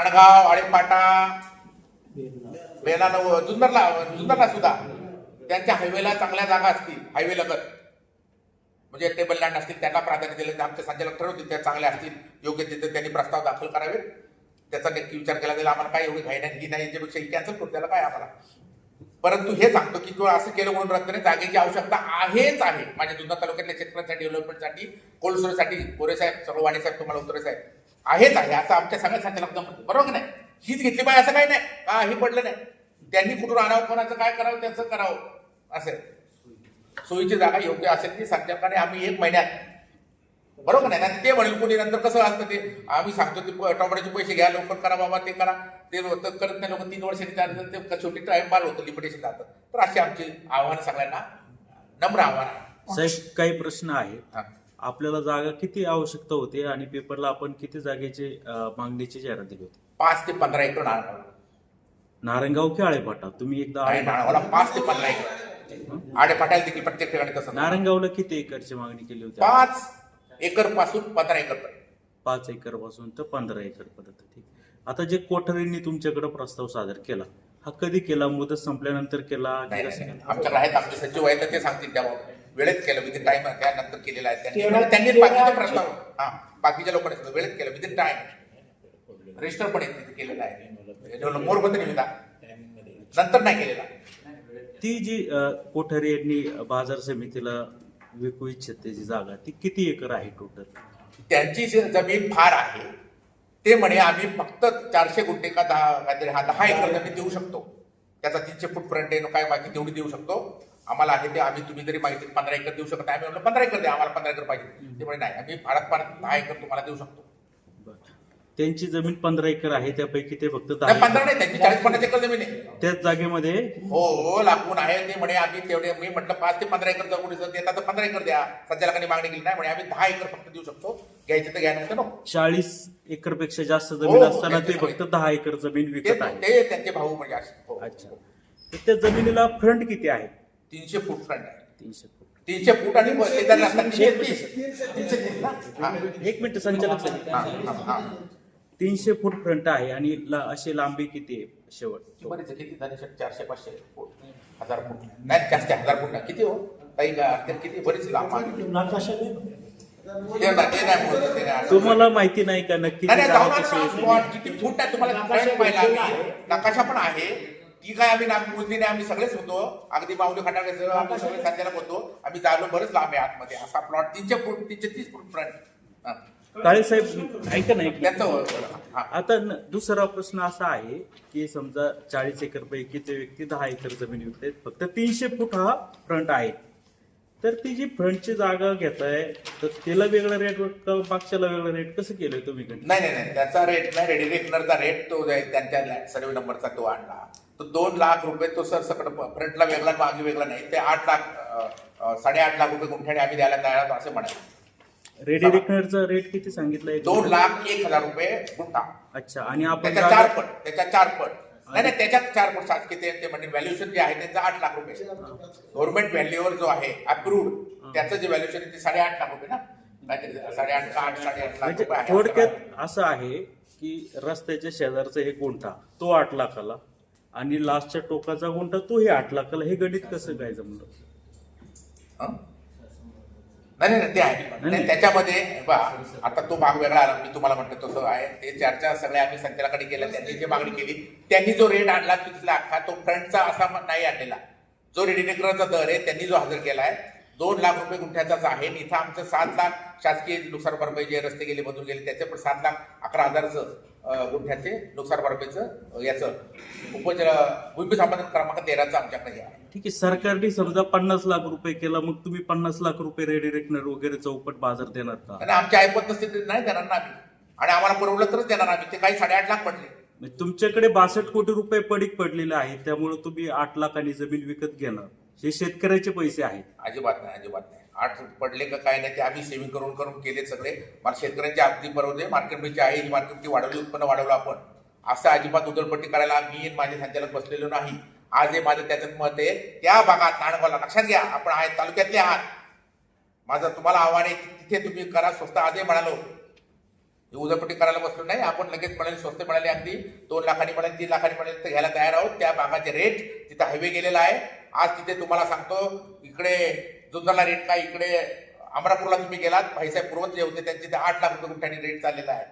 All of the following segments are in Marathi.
माणगाव आळेपाटा बेला नव जुन्नरला जुन्नरला सुद्धा. त्यांच्या हायवेला चांगल्या जागा असतील हायवे लगत. म्हणजे टेबल लँड असतील त्यांना प्राधान्य दिले आमचे संचालक ठरवतील त्या चांगल्या असतील योग्य तिथे त्यांनी प्रस्ताव दाखल करावे त्याचा नक्की विचार केला जाईल आम्हाला काय एवढी घाई नाही ही नाही याच्यापेक्षा ही कॅन्सल करू त्याला काय आम्हाला? परंतु हे सांगतो की तो असं केलं म्हणून नाही जागेची आवश्यकता आहेच आहे. माझ्या जुन्नर तालुक्यातल्या शेतकऱ्यांच्या डेव्हलपमेंटसाठी कोल्ड स्टोरेजसाठी गोरे साहेब सर्व वाणी साहेब तुम्हाला उत्तरे साहेब आहेच आहे असं आमच्या सगळ्या संचालक म्हणतो बरोबर की नाही? हीच घेतली पाहिजे असं काही नाही. काही पडलं नाही? त्यांनी कुठून आणावं कोणाचं काय करावं त्याचं करावं. असं. सोयीची जागा योग्य असेल ती संचालकाने आम्ही एक महिन्यात. बरोबर नाही? ते म्हणेल कोणी नंतर कसं असतं ते? आम्ही सांगतो ते टोमॅटोचे पैसे घ्या लवकर करा बाबा ते करा. ते करत नाही लोक तीन वर्षांनी चार ते क- शेवटी टाइम बाल होतं लिमिटेशन जातं. तर अशी आमची आव्हान सगळ्यांना नम्र आव्हान आहे. काही प्रश्न आहेत. हा. आपल्याला जागा किती आवश्यकता होती आणि पेपरला आपण किती जागेची मागणीची जाहिरात दिली होती? पाच ते पंधरा एकर नारळ नारायणगाव की आळेपाटा? तुम्ही एकदा नारळाला पाच ते पंधरा एकर. आडे पाठायला देखील प्रत्येक ठिकाणी तसं नारायणगावला किती एकरची मागणी केली होती? पाच एकरपासून पंधरा एकर पर्यंत. पाच एकरपासून तर पंधरा एकर पर्यंत ठीक आता जे कोठारींनी तुमच्याकडे प्रस्ताव सादर केला हा कधी केला? मुदत संपल्यानंतर केला की नाही कसं नाही, नाही. केला? आमच्याकडे आहेत आमचे सचिव आहेत तर ते सांगतील त्या वेळेत केलं विदिन टाइम त्यानंतर केलेलं आहे. त्यांनी त्यांनी बाकीचे प्रस्ताव हा बाकीच्या लोकांनी वेळेत केलं विदिन टाइम रजिस्टर पण आहे. तिथे केलेलं आहे मोरबंद निविदा. नंतर नाही केलेला. ती जी कोठारी यांनी बाजार समितीला विकू इच्छित त्याची जागा ती किती एकर आहे टोटल त्यांची जी जमीन फार आहे ते म्हणे आम्ही फक्त चारशे गुंठे का दहा काहीतरी हा दहा एकर जमीन देऊ शकतो. त्याचा तीनशे फूट फ्रंट आहे काय बाकी तेवढी देऊ शकतो. आम्हाला आहे ते आम्ही तुम्ही जरी माहिती पंधरा एकर देऊ शकत आम्ही म्हणलं पंधरा एकर द्या आम्हाला पंधरा एकर पाहिजे. ते म्हणे नाही आम्ही फारात फार दहा एकर तुम्हाला देऊ शकतो. त्यांची जमीन पंधरा एकर आहे त्यापैकी ते फक्त नाही पंधरा एकर. नाही त्यांची चाळीस पन्नास एकर जमीन आहे. त्याच जागेमध्ये? हो हो लागून आहे ते म्हणे आम्ही तेवढे मी म्हटलं पाच ते पंधरा एकर जर देता तर पंधरा एकर द्या. संचालकांनी मागणी केली नाही म्हणे आम्ही दहा एकर फक्त देऊ शकतो. घ्यायचे तर घ्या नको. चाळीस एकरपेक्षा जास्त हो, जमीन हो, असताना ते त्यांचे फक्त दहा एकर जमीन ते विकत आहे ते त्यांचे भाऊ म्हणजे असे हो. अच्छा. तर त्या जमिनीला फ्रंट किती आहे? तीनशे फूट फ्रंट आहे तीनशे फूट तीनशे फूट आणि तीनशे तीस तीनशे तीस ना हा. एक मिनिट संचालक हा, साहेब. हा, हा. तीनशे फूट फ्रंट आहे आणि ला- अशी लांबी किती आहे शेवट बरेच आहे. किती झाले चारशे पाचशे फूट हजार फूट नाही जास्त आहे, हजार फूट नाही किती हो काही का- ते किती बरीच लांब आहे. ते नाही ते नाही बोलतो, ते नाही. तुम्हाला माहिती नाही का नक्की नाही ती नाही, जागा जाऊन कशी आलो आहे? ना, spot किती फूट आहे तुम्हाला. नकाशा पण आहे ती काय आम्ही नाग मोजली नाही आम्ही सगळेच होतो. अगदी माऊली खटाळे आम्ही सगळे संचालक होतो. आम्ही जालो बरंच लांब आहे आतमध्ये. असा प्लॉट तीनशे फूट तीनशे तीस फूट फ्रंट काळे साहेब ऐका ना एक मिनिट. त्यांचं हा. आता न- दुसरा प्रश्न असा आहे की समजा चाळीस एकर पैकी ते व्यक्ती दहा एकर जमीन विकते फक्त तीनशे फूट हा फ्रंट आहे. तर ती जी फ्रंटची जागा घेताय तर त्याला वेगळा रेट मागच्याला वेगळा रेट कसं केलंय तुम्ही? नाही नाही नाही. त्याचा रेट नाही रेडी रेकनरचा रेट तो जे त्यांच्या सर्वे नंबरचा तो आणला. तो दोन लाख रुपये तो सर सकट फ्रंटला वेगळा मागे वेगळा नाही. ते आठ लाख साडेआठ लाख रुपये गुंठ्याने आम्ही द्यायला तयार आहोत असे म्हणाले रेडी रेकनरचा रेट किती सांगितलाय? दोन लाख एक हजार रुपये गुंठा. अच्छा आणि आपण त्याच्या चार पट त्याच्या चार पट नाही नाही त्याच्यात चार पट शासकीय ते ते म्हणजे व्हॅल्युएशन जे आहे त्याचं आठ लाख रुपये. गव्हर्नमेंट व्हॅल्यूवर जो आहे अप्रूव्ड त्याचं जे व्हॅल्युएशन आहे ते साडेआठ लाख रुपये ना? साडेआठ आठ साडेआठ लाख म्हणजे रुपये आहे थोडक्यात असं आहे की रस्त्याच्या शेजारचा हे गुंठा तो आठ लाखाला आणि लास्टच्या टोकाचा गुंठा तोही आठ लाखाला हे गणित कसं काय जमलं? हं? नाही नाही नाही, ते आहे. नाही, त्याच्यामध्ये आता तो भाग वेगळा आला मी तुम्हाला म्हटलं तसं आहे. ते चर्चा सगळ्या आम्ही संचालकाकडे केल्या त्यांनी जी मागणी केली त्यांनी जो रेट आणला तिथला अख्खा तो फ्रंटचा असा म- नाही आणलेला. जो रेडीनेकरचा दर आहे त्यांनी जो हजर केला आहे दोन लाख रुपये गुंठ्याचाच आहे. इथं आमचं सात लाख शासकीय नुकसान भरपाई जे रस्ते गेले मधून गेले त्याचे पण सात लाख अकरा हजारचं गुंठ्याचे नुकसान भरपाईचं याचं उपज भूमी संपादन क्रमांक तेराचं आमच्याकडे आहे. ठीक आहे सरकारने समजा पन्नास लाख रुपये केला मग तुम्ही पन्नास लाख रुपये रेडी रेकनर वगैरे चौपट बाजार देणार का? आणि आमच्या ऐपत नसते ते नाही देणार ना आम्ही. आणि आम्हाला पुरवलं तरच देणार आम्ही. ते काही साडेआठ लाख पडले. म्हणजे तुमच्याकडे बासष्ट कोटी रुपये पडीक पडलेले आहेत त्यामुळे तुम्ही आठ लाखांनी जमीन विकत घेणार. हे शेतकऱ्याचे पैसे आहेत. अजिबात नाही अजिबात नाही. आठ पडले का काय नाही ते आम्ही सेव्हिंग करून करून केले सगळे. मला शेतकऱ्यांची अगदी परवडे मार्केटमध्ये आहे ही मार्केटची वाढवली उत्पन्न वाढवलं आपण. असं अजिबात उधळपट्टी करायला मी माझे संचालक बसलेलो नाही. आज हे माझं त्याच्यात मत आहे त्या भागात नाणगावला लक्षात घ्या. आपण आहे तालुक्यातले आहात. माझं तुम्हाला आव्हान आहे की तिथे तुम्ही करा स्वस्त आजही म्हणालो. उदरपट्टी करायला बसलो नाही आपण लगेच म्हणाले स्वस्त मिळाले अगदी दोन लाखांनी मिळाले तीन लाखांनी मिळाले तर घ्यायला तयार आहोत. त्या भागाचे रेट तिथं हायवे गेलेला आहे आज तिथे तुम्हाला सांगतो इकडे जुंजाला रेट काय इकडे अमरापूरला तुम्ही गेलात भाईसाहेब पूर्वज जे होते त्यांचे ते आठ लाख रुपये गुंठ्याने रेट चाललेला आहे.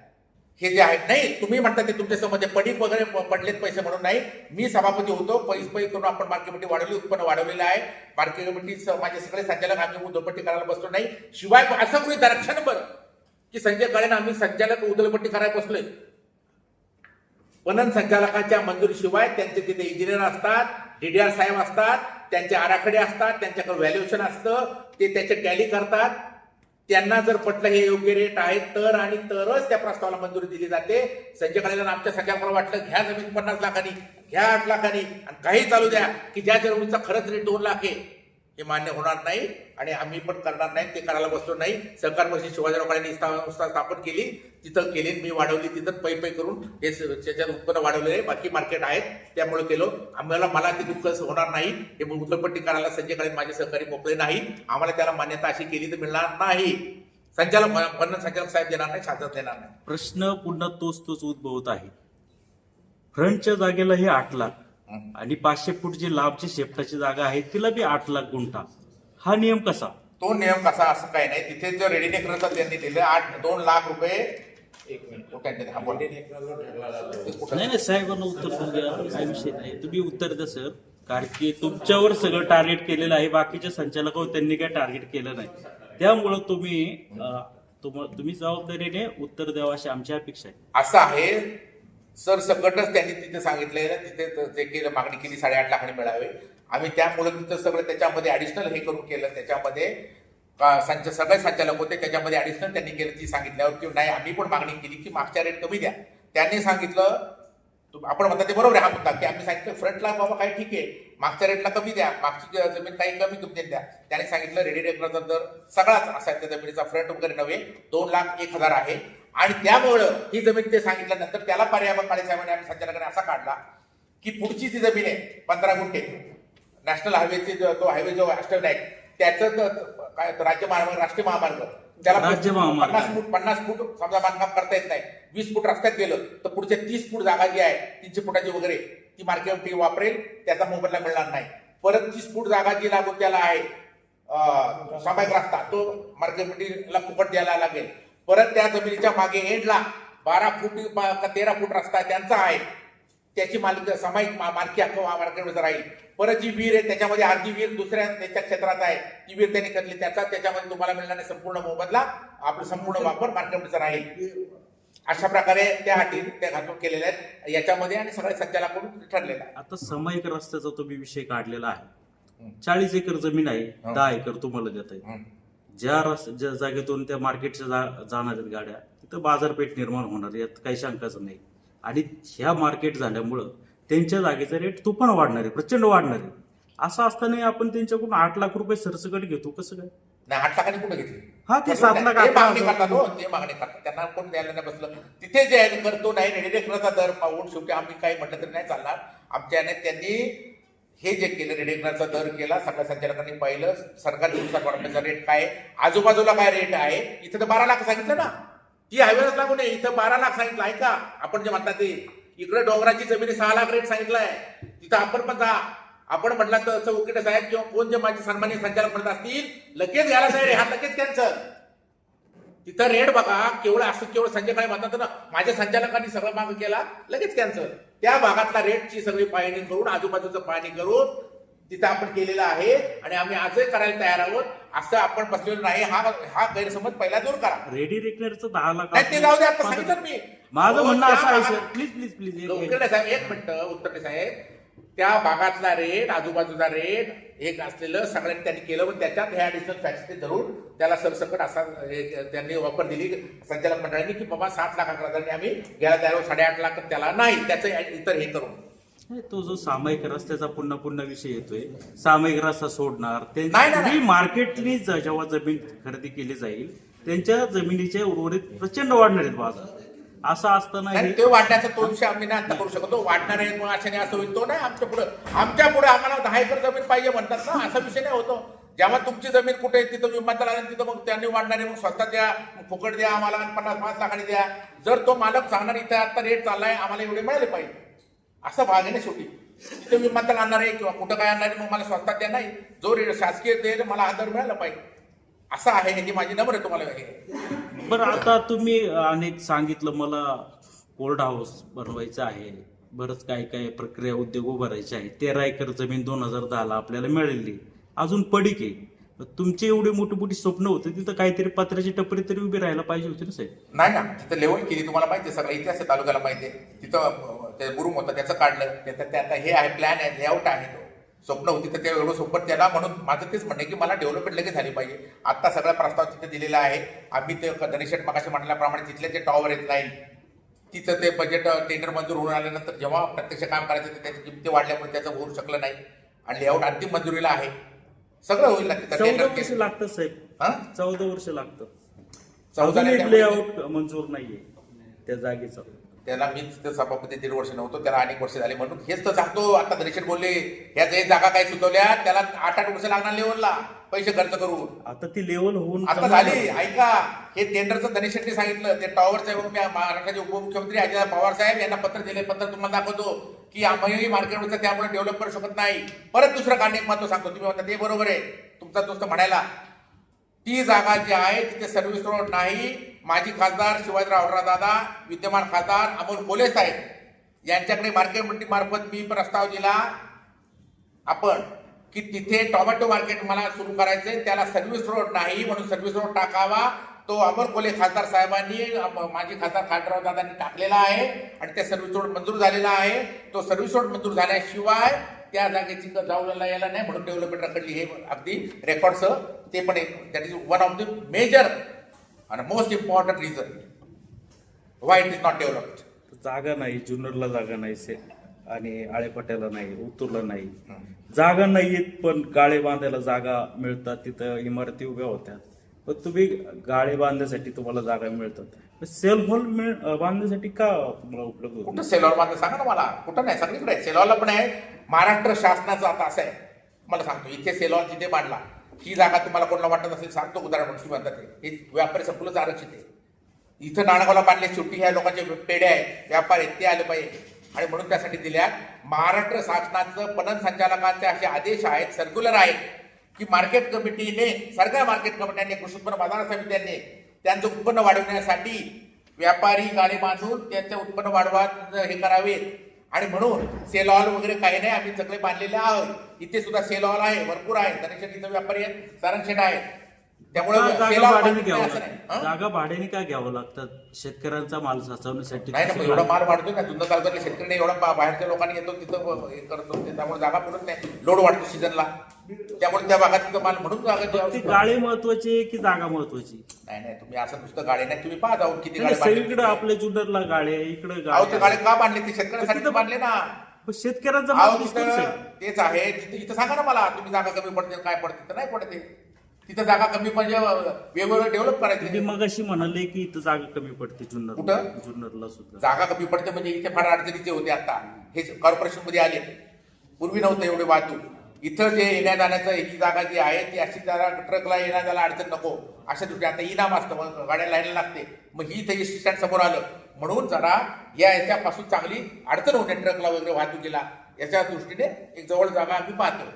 हे जे आहे नाही तुम्ही म्हणता ते तुमच्यासमोर पडीक वगैरे पडलेत पैसे म्हणून नाही. मी सभापती होतो पैसे पैसे करून आपण मार्केट कमिटी वाढवली उत्पन्न वाढवलेलं आहे. मार्केट कमिटी माझे सगळे संचालक आम्ही उदळपट्टी करायला बसलो नाही. शिवाय असं गृहित धरा बरं की संजय काळेनं आम्ही संचालक उदलपट्टी करायला बसलोय. पणन संचालकाच्या मंजुरीशिवाय त्यांचे तिथे इंजिनियर असतात डीडीआर साहेब असतात त्यांचे आराखडे असतात त्यांच्याकडे व्हॅल्युएशन असतं ते त्याचे टॅली करतात. त्यांना जर पटलं हे योग्य रेट आहे तर आणि तरच त्या प्रस्तावाला मंजुरी दिली जाते. संजय काळेला आमच्या सगळ्यांना वाटलं घ्या जमीन पन्नास लाखांनी घ्या आठ लाखांनी आणि काही चालू द्या की ज्या जमिनीचा खरंच रेट दोन लाख आहे. हे मान्य होणार नाही आणि आम्ही पण करणार नाही ते करायला बसलो नाही. सहकार मशीन शिवाजीराव काळेंनी संस्था स्थापन केली तिथं केली मी वाढवली तिथं पै पै करून हे त्याच्यात उत्पन्न वाढवले बाकी मार्केट आहेत त्यामुळे केलो. आम्हाला मला ते दुःख होणार नाही. हे उचलपट्टी करायला संजय काळे माझे सहकारी मोकळे नाही. आम्हाला त्याला मान्यता अशी केली तर मिळणार नाही. संचालक पन्न संचालक साहेब देणार नाही शासन देणार नाही. प्रश्न पुन्हा तोच तोच उद्भवत आहे. फ्रंटच्या जागेला हे आठ लाख. आणि पाचशे फूट जी लांबची शेपटाची जागा आहे तिला बी आठ लाख गुंठा. हा नियम कसा? तो नियम कसा असं काही नाही. तिथे जो रेडीनेकरचा त्यांनी दिलं आठ दोन लाख रुपये. एक मिनिट त्यांनी हा बोल. ते कुठं? नाही नाही साहेबांना उत्तर द्या काय विषय नाही. तुम्ही उत्तर द्या सर. कारण की तुमच्यावर सगळं टार्गेट केलेलं आहे बाकीच्या संचालकावर त्यांनी काय टार्गेट केलं नाही. त्यामुळं तुम्ही अं, तुम- तुम्ही जबाबदारीने उत्तर द्यावं अशी आमची अपेक्षा आहे. असं आहे सर सकटच त्यांनी तिथे सांगितलंय ना तिथे जे ते केलं मागणी केली साडेआठ लाखाने मिळावे. आम्ही त्यामुळे तिथं सगळं त्याच्यामध्ये ऍडिशनल हे करून केलं त्याच्यामध्ये संच सगळे संचालक होते त्याच्यामध्ये ऍडिशनल त्यांनी केलं ती सांगितल्यावर की नाही आम्ही पण मागणी केली की मागच्या रेट कमी द्या. त्यांनी सांगितलं आपण म्हणता ते बरोबर आहे हा मुद्दा की आम्ही सांगितलं फ्रंटला बाबा काय ठीक आहे मागच्या रेटला कमी द्या मागची जमीन काही कमी किमतीत द्या. त्याने सांगितलं रेडी रेकरचा दर सगळाच असा त्या जमिनीचा फ्रंट वगैरे नव्हे दोन लाख एक हजार आहे. आणि त्यामुळं ही जमीन ते सांगितल्यानंतर त्याला पर्याय काळे साहेबांनी आम्ही संचालकाने असा काढला की पुढची जी जमीन आहे पंधरा गुंठे नॅशनल हायवेचे तो हायवे जो अष्टविनायक त्याचं काय राज्य महामार्ग राष्ट्रीय महामार्ग. त्याला. पन्नास फूट पन्नास फूट समजा बांधकाम करता येत नाही. वीस फूट रस्त्यात गेलं तर पुढच्या तीस फूट जागा जी आहे तीनशे फुटाची वगैरे ती मार्केट वापरेल त्याचा मोबदला मिळणार नाही. परत तीस फूट जागा जी लागून त्याला आहे सामायिक रस्ता तो मार्केटला फुकट द्यायला लागेल. परत त्या जमिनीच्या मागे एंडला. बारा फूट का तेरा फूट रस्ता त्यांचा आहे. त्याची मालिक सामायिक मालकी हक्क मार्केटमध्ये राहील. परत जी विहीर आहे त्याच्यामध्ये अर्धी विहीर दुसऱ्या त्याच्या क्षेत्रात आहे. ती विहीर त्यांनी करली त्याचा त्याच्यामध्ये तुम्हाला मिळणारे संपूर्ण मोबदला आपला संपूर्ण वापर मार्केटमध्ये राहील. अशा प्रकारे त्या अटी त्या घातून केलेल्या आहेत. याच्यामध्ये आणि सगळ्या संचालकाकडून ठरलेलं आहे. आता सामायिक रस्त्याचा तुम्ही विषय काढलेला आहे. चाळीस एकर जमीन आहे. दहा एकर तुम्हाला देत आहे. ज्या रस ज्या जागेतून त्या मार्केटच्या जा- जाणार आहेत गाड्या तिथं बाजारपेठ निर्माण होणार यात काही शंकाच नाही. आणि ह्या मार्केट झाल्यामुळं त्यांच्या जागेचा रेट तो पण वाढणार आहे प्रचंड वाढणार आहे. असं असताना आपण त्यांच्याकडून आठ लाख रुपये सरसकट घेतो कसं काय? नाही आठ लाखांनी कुठे घेतली? हा ते सात लाख ते मागणी करतात हो ते मागणी करतात. त्यांना कोण द्यायला नाही बसलं. तिथे जे आहे करतो नाही रेडिएटरचा दर पाहून शेवटी आम्ही काही म्हटलं तरी नाही चालणार. आमच्याने त्यांनी हे जे केलं रेडिएटरचा दर केला सगळ्या संचालकांनी पाहिलं सरकारी दिवसात वाटण्याचा रेट काय आजूबाजूला काय रेट आहे इथं तर बारा लाख सांगितलं ना. ती हायवेच लागू नये इथं बारा लाख सांगितलं. आहे का आपण जे म्हणता ते इकडे डोंगराची जमिनी सहा लाख रेट सांगितलाय तिथं आपण पण जा. आपण म्हटलं तर चौकीडे साहेब किंवा कोण जे माझे सन्मान्य संचालक म्हणत असतील लगेच घ्यायला साहेब हा लगेच कॅन्सल तिथं रेट बघा केवळ असं केवळ संजय काळे म्हणतात ना माझ्या संचालकांनी सगळं माग केला लगेच कॅन्सल त्या भागातला रेटची सगळी पाहणी करून आजूबाजूचं पाहणी करून तिथं आपण केलेलं आहे आणि आम्ही आजही करायला तयार आहोत. असं आपण बसलेलो नाही. हा हा गैरसमज पहिला दूर करा. रेडी रेकनरचं दहा लाख नाही ते जाऊ दे आता सांगितलं ना मी. माझं म्हणणं त्या असं आहे सर प्लीज प्लीज प्लीज उतरडे साहेब एक मिनिट उतरडे साहेब. त्या भागातला रेट आजूबाजूचा रेट एक असलेलं सगळ्यांनी त्यांनी केलं. पण त्याच्यात हे ऍडिशनल फॅसिलिटी धरून त्याला सरसकट असा हे त्यांनी वापर दिली संचालक मंडळांनी की बाबा सात लाख अकरा हजारांनी आम्ही घ्यायला तयार साडेआठ लाख त्याला नाही. त्याचं इतर हे करून. तो जो सामायिक रस्त्याचा पुन्हा पुन्हा विषय येतोय सामायिक रस्ता सोडणार ते नाही, मार्केटनी जेव्हा जमीन खरेदी केली जाईल त्यांच्या जमिनीचे उर्वरित प्रचंड वाढणार आहेत बाजार. असं असताना आणि हे. ते वाढण्याचा तो विषय आम्ही नाही आता करू शकतो. वाढणार आहे म्हणून अशाने असं होईल तो नाही. आमच्या पुढे आमच्या पुढे आम्हाला दहा एकर जमीन पाहिजे म्हणतात ना. असा विषय नाही होतो. जेव्हा तुमची जमीन कुठे आहे तिथं विमानतळ आलं तिथं मग त्यांनी वाढणारे मग स्वस्तात द्या मग फुकट द्या आम्हाला पन्नास पाच लाखाने द्या. जर तो मालक सांगणार इथे आता रेट चाललाय आम्हाला एवढे मिळाले पाहिजे. असा भाग आहे ना शेवटी. तिथं विमानतळ आणणार आहे किंवा कुठं काय आणणार आहे मग मला स्वस्तात द्या नाही. जो रेट शासकीय देईल मला हा दर मिळाला पाहिजे. असं आहे ही माझी नंबर आहे तुम्हाला बरं आता तुम्ही अनेक सांगितलं मला कोल्ड हाऊस बनवायचं आहे. बरंच काय काय प्रक्रिया उद्योग उभारायचे आहे तेरा एकर जमीन दोन हजार दहाला आपल्याला मिळाली अजून पडीक आहे. तुमचे एवढे एवढी मोठी मोठी स्वप्न होते तिथं काहीतरी पत्र्याची टपरी तरी उभी राहायला पाहिजे होती ना साहेब? नाही ना तिथं लेवल केली तुम्हाला माहिती आहे सगळं इतिहास तालुक्याला माहिती आहे. तिथं ते बुरुम होतं त्याचं काढलं त्याचं आता हे आहे प्लॅन आहे लेआउट आहे तो. स्वप्न होती तर ते एवढं सोपं त्याला म्हणून माझं तेच म्हणणं की मला डेव्हलपमेंट लगेच झाली पाहिजे. आता सगळा प्रस्ताव तिथे दिलेला आहे. आम्ही ते धनेशेट मगाशी म्हटल्याप्रमाणे तिथले जे टॉवर येत नाही तिथं ते बजेट टेंडर मंजूर होऊन आल्यानंतर जेव्हा प्रत्यक्ष काम करायचं ते त्याची किमती वाढल्यामुळे त्याचं होऊ शकलं नाही. आणि लेआउट अंतिम मंजुरीला आहे. सगळं होईल वर्ष लागतं साहेब. हा? चौदा वर्ष लागतं. चौदा लेआउट मंजूर नाहीये त्या जागेचं. त्याला मीच तिथं सभापती दीड वर्ष नव्हतो त्याला अनेक वर्ष झाले म्हणून हेच तर सांगतो. आता धनेश्वर बोलले ह्या जे जागा काय सुचवल्या त्याला आठ आठ वर्ष लागणार लेवलला पैसे खर्च करून. आता ती लेवल होऊन आता झाली. ऐका हे टेंडरचं धनेश शेट्टी सांगितलं. ते टॉवरचं मी महाराष्ट्राचे उपमुख्यमंत्री अजित पवार साहेब यांना पत्र दिले पत्र तुम्हाला दाखवतो की आम्ही मार्केटवरचं त्यामुळे डेव्हलप करू शकत नाही. परत दुसरं कारण एक महत्त्व सांगतो. तुम्ही म्हणता ते बरोबर आहे. तुमचा दोस्त म्हणायला ती जागा जी आहे तिथे सर्व्हिस रोड नाही. माजी खासदार शिवाजीराव दादा विद्यमान खासदार अमोल कोले साहेब यांच्याकडे मार्केट मंडळीमार्फत मी प्रस्ताव दिला. आपण की तिथे टोमॅटो मार्केट मला सुरू करायचंय त्याला सर्व्हिस रोड नाही म्हणून सर्व्हिस रोड टाकावा. तो अमोल कोले खासदार साहेबांनी माजी खासदार खासदारराव दादांनी टाकलेला आहे आणि त्या सर्व्हिस रोड मंजूर झालेला आहे. तो सर्व्हिस रोड मंजूर झाल्याशिवाय त्या जागेची जाऊला यायला नाही म्हणून डेव्हलपमेंट रखडली हे अगदी रेकॉर्डसह ते पण एक that is one of the major आणि most important reason why it is not developed जागा नाही जुन्नरला जागा नाही से आणि आळेपाट्याला नाही उतरला नाही. जागा नाहीयेत पण गाळे बांधायला जागा मिळतात. तिथं इमारती उभ्या होत्या. पण तुम्ही गाळे बांधण्यासाठी तुम्हाला जागा मिळतात. सेल हॉल बांधण्यासाठी का तुम्हाला उपलब्ध होत कुठं सेलॉर बांधलं? सांगा ना मला. कुठं नाही? सगळीकडे सेलॉरला पण आहे. महाराष्ट्र शासनाचं आता असं आहे. मला सांगतो इथे सेलॉर जिथे बांधला ही जागा तुम्हाला कोणाला वाटत असेल सांगतो उदाहरण म्हणून म्हणतात हे व्यापारी संकुलच आरक्षित आहे. इथं नाणगावला बांधले शेवटी ह्या लोकांचे पेढे आहेत व्यापार आहेत ते आले पाहिजे. आणि म्हणून त्यासाठी दिल्या महाराष्ट्र शासनाचं पणन संचालकांचे असे आदेश आहेत सर्क्युलर आहेत की मार्केट कमिटीने सगळ्या मार्केट कमिट्यांनी कृषी उत्पन्न बाजार समित्यांनी त्यांचं उत्पन्न वाढवण्यासाठी व्यापारी गाडी बांधून त्यांचं उत्पन्न वाढवा हे करावेत आणि म्हणून सेल हॉल वगैरे काही नाही आम्ही सगळे बांधलेले आहोत. इथे सुद्धा सेल हॉल आहे भरपूर आहे. धनेशेट इथं व्यापारी आहेत सारंगशेट आहेत. त्यामुळे जागा भाड्याने घ्यावं लागतं? जागा भाड्याने का घ्यावं लागतात शेतकऱ्यांचा माल साचवण्यासाठी नाही ना एवढा माल वाढतोय ना. जुन्नर तालुक्यातल्या शेतकरी एवढा बाहेरच्या लोकांनी येतो तिथं करतो ते त्यामुळे जागा पुरत नाही. लोड वाढतो सीझनला त्यामुळे त्या भागात तिथं माल म्हणून जागा ती महत्वाची की जागा महत्वाची? नाही नाही तुम्ही असं नुसतं गाडी नाही तुम्ही पाहा जाऊन किती गाडी बांधली. सगळीकडे आपल्या जुन्नरला गाळे इकडे अहो ते गाडी. का बांधले? ते शेतकऱ्यांसाठी तिथं- बांधले ना. पण शेतकऱ्यांचा अहो माल तिथं. तेच आहे. तिथं इथं सांगा ना मला तुम्ही जागा कमी पडते काय पडते तर नाही पडते. तिथं जागा कमी म्हणजे वेगवेगळं डेव्हलप तुम्ही करायचे. मग अशी म्हणाले की इथं जागा कमी पडते जुन्नर कुठं? जुन्नरला सुद्धा. जागा कमी पडते म्हणजे इथे फार अडचणीचे होते आता. हे कॉर्पोरेशनमध्ये आले. पूर्वी नव्हतं एवढे वाहतूक. इथं जे येण्या जाण्याचं ही जागा जी आहे ती अशी जरा ट्रकला येण्या जायला अडचण नको. अशा दृष्टी आता इनाम असतं मग गाड्या लाईनला लागते. मग ही इथे स्टँड समोर आलं. म्हणून जरा या याच्यापासून चांगली अडचण होते ट्रकला वगैरे वाहतुकीला. याच्या दृष्टीने एक जवळ जागा आम्ही पाहतो.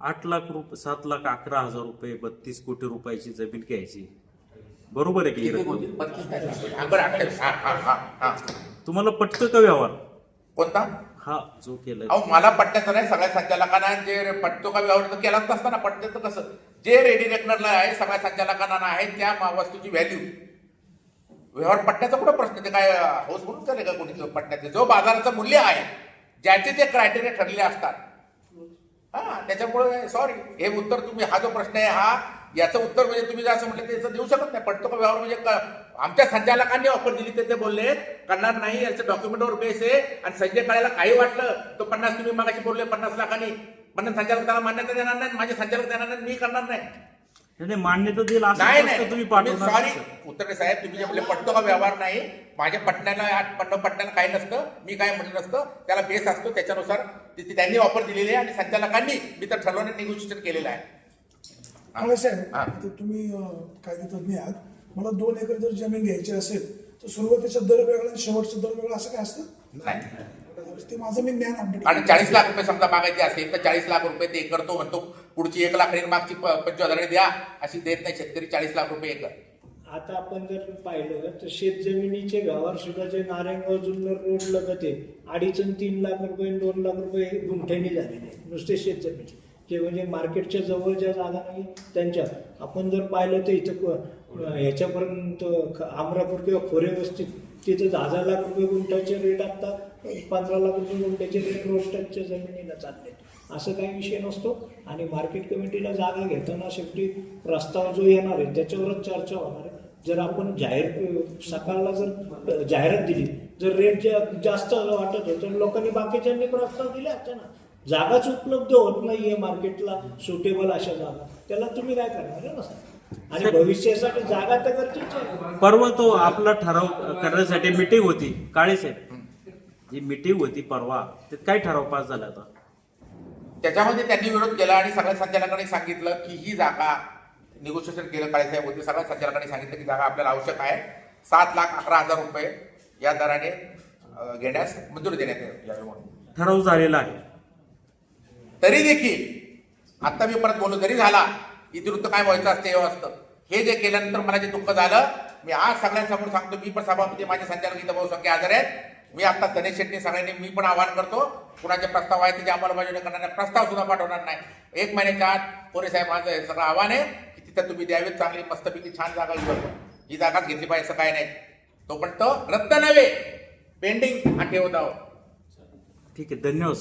आठ लाख रुपये सात लाख अकरा हजार रुपये बत्तीस कोटी रुपयाची जमीन घ्यायची. बरोबर आहे की? बत्तीस तुम्हाला पटतं का व्यवहार? कोणता? हा जो केला अहो मला पट्ट्याचं नाही सगळ्या संचालकांना जे पटतो का व्यवहार तर केलाच नसता ना पट्ट्याचं कसं? जे रेडी रेकनरला आहे सगळ्या संचालकांना आहे त्या मा- वस्तूची व्हॅल्यू व्यवहार पट्ट्याचा कुठं प्रश्न ते काय हाऊस म्हणून केले का कोणी तो पट्ट्याचे? जो बाजाराचं मूल्य आहे ज्याचे जे क्रायटेरिया ठरलेले असतात. हा त्याच्यामुळे सॉरी हे उत्तर तुम्ही हा जो प्रश्न आहे हा याचं उत्तर म्हणजे तुम्ही जर असं म्हटलं त्याचं देऊ शकत नाही. पटतो का व्यवहार म्हणजे क- आमच्या संचालकांनी ऑफर दिली ते ते बोलले करणार नाही याचं डॉक्युमेंटवर बेस आहे. आणि संजय काळेला काही वाटलं तो पन्नास तुम्ही मागाशी बोलले पन्नास लाखांनी. पन्नास संचालक त्याला मान्यता देणार नाही माझे संचालक देणार नाही मी करणार नाही. मान्यता असं नाही नाही. तुम्ही सॉरी उत्तर साहेब तुम्ही जे पटतो का व्यवहार नाही? माझ्या पटण्याला पटणं पटण्याला काही नसतं. मी काय म्हटलं नसतं. त्याला बेस असतो त्याच्यानुसार तिथे त्यांनी ऑफर दिलेली आहे आणि संचालकांनी मी तर ठरवून निगोशिएशन केलेलं आहे. तुम्ही कायदेतज्ञ आहात. मला दोन एकर जर जमीन घ्यायची असेल तर सुरुवातीचा दर वेगळा आणि शेवटचा दर वेगळा असं काय असतं? नाही. ते माझं मी ज्ञान अपडेट आणि चाळीस लाख रुपये समजा मागायचे असेल तर चाळीस लाख रुपये ते एकर तो म्हणतो पुढची एक लाख आणि मागची प- पंचवीस हजार द्या अशी देत नाही शेतकरी चाळीस लाख रुपये एकर. आता आपण जर पाहिलं तर शेत जमिनीचे व्यवहार सुद्धा जे नारायणगाव जुन्नर रोड लगत आहे अडीच आणि तीन लाख रुपये दोन लाख रुपये हे गुंठ्यानी झालेले आहेत नुसते शेत जमिनी जे म्हणजे मार्केटच्या जवळ ज्या जागा नाही त्यांच्या. आपण जर पाहिलं तर इथं क- ह्याच्यापर्यंत आमरापूर किंवा खोरे वस्तीत तिथं दहा दहा लाख रुपये गुंठ्याचे रेट आता पंधरा लाख रुपये गुंठ्याचे रेट रोस्टरच्या जमिनीला चालले असं काही विषय नसतो. आणि मार्केट कमिटीला जागा घेताना शेवटी प्रस्ताव जो येणार आहे त्याच्यावरच चर्चा होणार आहे. जर आपण जाहीर सकाळला जर जाहिरात दिली जर रेट जास्त वाटत होतं तर लोकांनी बाकीच्यांनी प्रस्ताव दिले असते ना. जागाच उपलब्ध होत नाही आहे मार्केटला सुटेबल अशा जागा. त्याला तुम्ही काय करणार आहे? ना आणि भविष्यासाठी जागा तर गरजेची आहे. परवा तो आपला ठराव करण्यासाठी मिटिंग होती. काळे साहेब जी मिटिंग होती परवा त्यात काय ठराव पास झाला होता? त्याच्यामध्ये त्यांनी विरोध केला आणि सगळ्या संचालकांनी सांगितलं की ही जागा निगोशिएशन केलं काळेसाहेब होते. सगळ्या संचालकांनी सांगितलं की जागा आपल्याला आवश्यक आहे. सात लाख अकरा हजार रुपये या दराने घेण्यास मंजुरी देण्यात यावी म्हणून ठराव झालेला आहे. तरी देखील आता मी परत बोललो जरी झाला इतिवृत्त काय व्हायचं असतं हे असतं. हे जे केल्यानंतर मला जे दुःख झालं मी आज सगळ्यांसमोर सांगतो मी पण सभापती माझे संचालक इथं बहुसंख्य हजर आहेत. मी आता गणेश शेट्टी सगळ्यांनी मी पण आवाहन करतो कुणाचे प्रस्ताव आहेत त्याची अंमलबजावणी करणार प्रस्ताव सुद्धा पाठवणार नाही. एक महिन्याच्या आत पोरे साहेब माझं हे सगळं आव्हान आहे की तिथं तुम्ही द्यावेत चांगली मस्तपैकी छान जागा घेऊ आपण. ही जागाच घेतली पाहिजे असं काय नाही. तो पण तो रद्द नव्हे पेंडिंग हा ठेवत आहोत ठीक आहे धन्यवाद